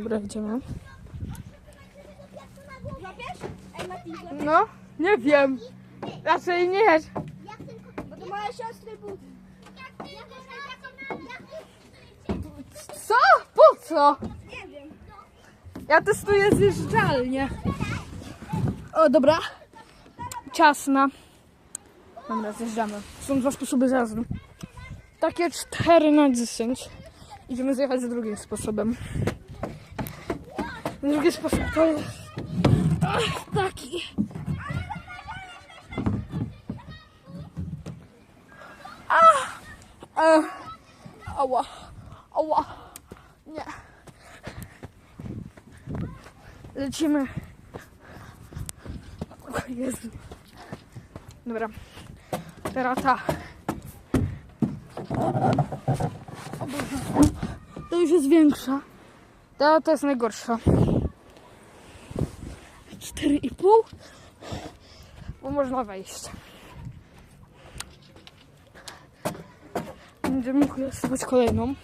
Dobra, idziemy. No, nie wiem. Raczej nie. Bo to moja siostry buty. Co? Po co? Nie wiem. Ja testuję zjeżdżalnię. O, dobra. Ciasna. Dobra, zjeżdżamy. Są dwa sposoby zjazdu. Takie 4 na 10. Idziemy zjechać z drugim sposobem. Drugi sposób to jest taki. Ach, e, ała, ała, nie. Lecimy. O Jezu. Dobra. Teraz ta. To już jest większa. Ta to jest najgorsza. 4,5 bo można wejść. Będziemy kupować kolejną.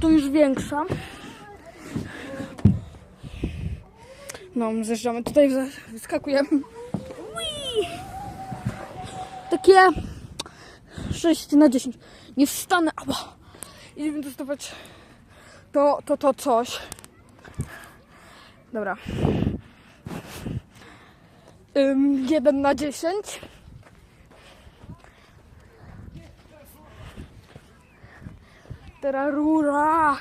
Tu już większa. No, zjeżdżamy tutaj, wyskakujemy. Ui! Takie 6 na 10. Nie wstanę. Ała. Idziemy testować to, to, to coś. Dobra. Ym, 1 na 10. Teraz rura.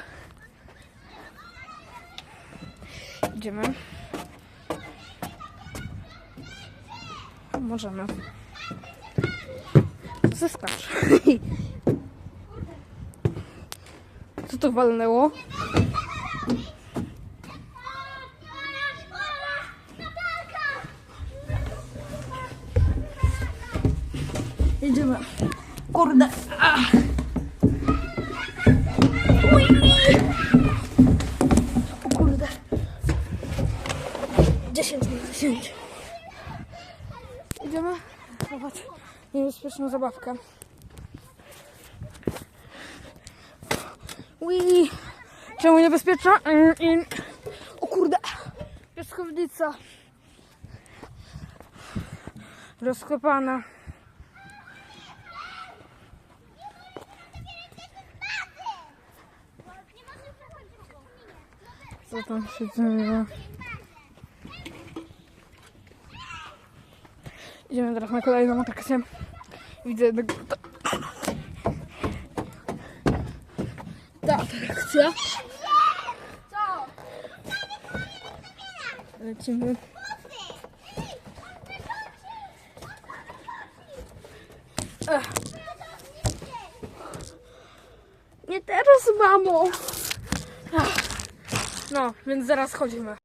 Idziemy. Możemy. Zeskacz. Co to walnęło? Jedziemy. Kurde. Ach. O kurde. 10 na 10. Idziemy zobaczyć niebezpieczną zabawkę. Ui. Czemu niebezpieczna? O kurde. Piaskownica. Rozkopana. Co tam się dzieje? Idziemy teraz na kolejną atrakcję. Widzę jednego... Ta atrakcja. Lecimy. Ech. Nie teraz, mamo! Ach. No, więc zaraz chodzimy.